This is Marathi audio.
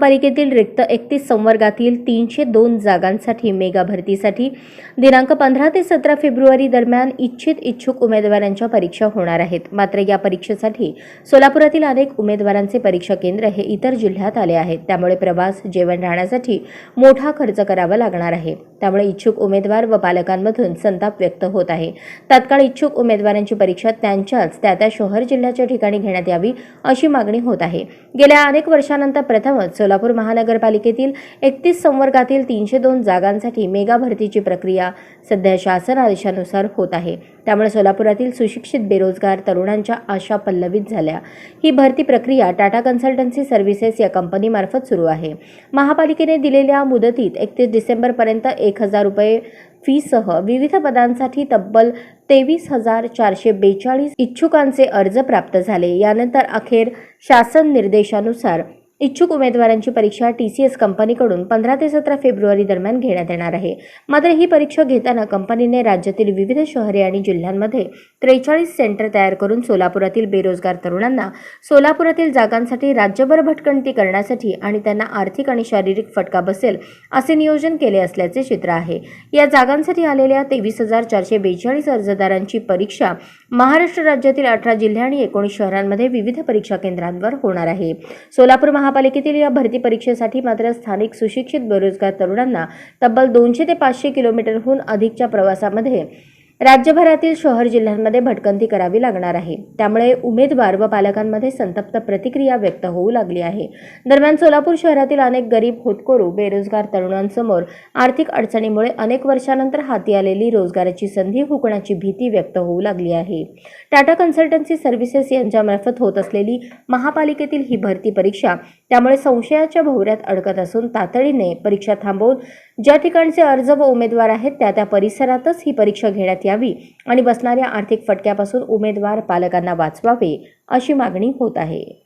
महापालिकेतील रिक्त एकतीस संवर्गातील तीनशे दोन जागांसाठी मेगा भरतीसाठी दिनांक पंधरा ते सतरा फेब्रुवारी दरम्यान इच्छित इच्छुक उमेदवारांच्या परीक्षा होणार आहेत. मात्र या परीक्षेसाठी सोलापुरातील अनेक उमेदवारांचे परीक्षा केंद्र हे इतर जिल्ह्यात आले आहेत. त्यामुळे प्रवास जेवण राहण्यासाठी मोठा खर्च करावा लागणार आहे. त्यामुळे इच्छुक उमेदवार व पालकांमधून संताप व्यक्त होत आहे. तात्काळ इच्छुक उमेदवारांची परीक्षा त्यांच्याच त्या त्या शहर जिल्ह्याच्या ठिकाणी घेण्यात यावी अशी मागणी होत आहे. गेल्या अनेक वर्षानंतर प्रथमच सोलापूर महानगरपालिकेतील एकतीस संवर्गातील तीनशे दोन जागांसाठी मेगा भरतीची प्रक्रिया सध्या शासन आदेशानुसार होत आहे. त्यामुळे सोलापुरातील सुशिक्षित बेरोजगार तरुणांच्या आशा पल्लवित झाल्या. ही भरती प्रक्रिया टाटा कन्सल्टन्सी सर्व्हिसेस या कंपनीमार्फत सुरू आहे. महापालिकेने दिलेल्या मुदतीत एकतीस डिसेंबरपर्यंत एक हजार रुपये फीसह विविध पदांसाठी तब्बल तेवीस हजार चारशे बेचाळीस इच्छुकांचे अर्ज प्राप्त झाले. यानंतर अखेर शासन निर्देशानुसार इच्छुक उमेदवारांची परीक्षा टी सी एस कंपनीकडून पंधरा ते सतरा फेब्रुवारी दरम्यान घेण्यात येणार आहे. मात्र ही परीक्षा घेताना कंपनीने राज्यातील विविध शहरे आणि जिल्ह्यांमध्ये त्रेचाळीस सेंटर तयार करून सोलापुरातील बेरोजगार तरुणांना सोलापुरातील जागांसाठी राज्यभर भटकंती करण्यासाठी आणि त्यांना आर्थिक आणि शारीरिक फटका बसेल असे नियोजन केले असल्याचे चित्र आहे. या जागांसाठी आलेल्या तेवीस हजार चारशे बेचाळीस अर्जदारांची परीक्षा महाराष्ट्र राज्यातील अठरा जिल्हे आणि एकोणीस शहरांमध्ये विविध परीक्षा केंद्रांवर होणार आहे. सोलापूर महा महापालिकेतील या भरती परीक्षेसाठी मात्र स्थानिक सुशिक्षित बेरोजगार तरुणांना तब्बल दोनशे ते पाचशे किलोमीटरहून अधिकच्या प्रवासामध्ये राज्यभरातील शहर जिल्ह्यांमध्ये भटकंती करावी लागणार आहे. त्यामुळे उमेदवार व पालकांमध्ये संतप्त प्रतिक्रिया व्यक्त होऊ लागली आहे. दरम्यान सोलापूर शहरातील अनेक गरीब होतकरू बेरोजगार तरुणांसमोर आर्थिक अडचणीमुळे अनेक वर्षानंतर हाती आलेली रोजगाराची संधी हुकण्याची भीती व्यक्त होऊ लागली आहे. टाटा कन्सल्टन्सी सर्व्हिसेस यांच्यामार्फत होत असलेली महापालिकेतील ही भरती परीक्षा त्यामुळे संशयाच्या भोवऱ्यात अडकत असून तातडीने परीक्षा थांबवून ज्या ठिकाणचे अर्ज व उमेदवार आहेत त्या त्या परिसरातच ही परीक्षा घेण्यात यावी आणि बसणाऱ्या आर्थिक फटक्यापासून उमेदवार पालकांना वाचवावे अशी मागणी होत आहे.